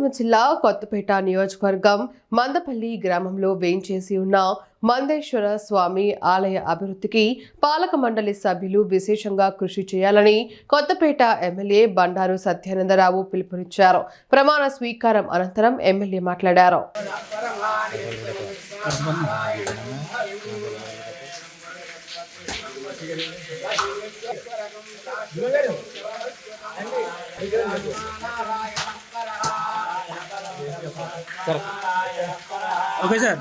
కోనసీమ జిల్లా కొత్తపేట నియోజకవర్గం మందపల్లి గ్రామంలో వేంచేసి ఉన్న మందేశ్వర స్వామి ఆలయ అభివృద్ధికి పాలక మండలి సభ్యులు విశేషంగా కృషి చేయాలని కొత్తపేట ఎమ్మెల్యే బండారు సత్యానందరావు పిలుపునిచ్చారు. ప్రమాణ స్వీకారం అనంతరం ఎమ్మెల్యే మాట్లాడారు. ఓకే సార్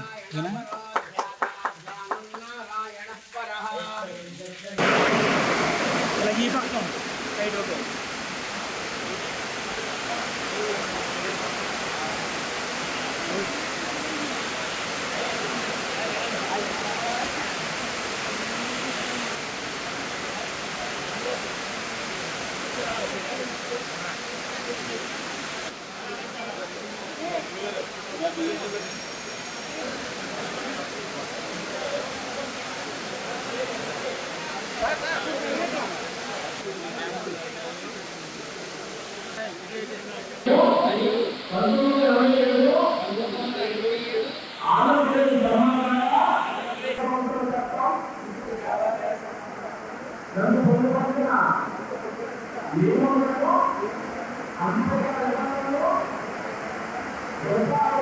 ఈ పక్కన రైట్ ఓకే నన్ను పొందుకుంటున్నా ఏమో అనుకో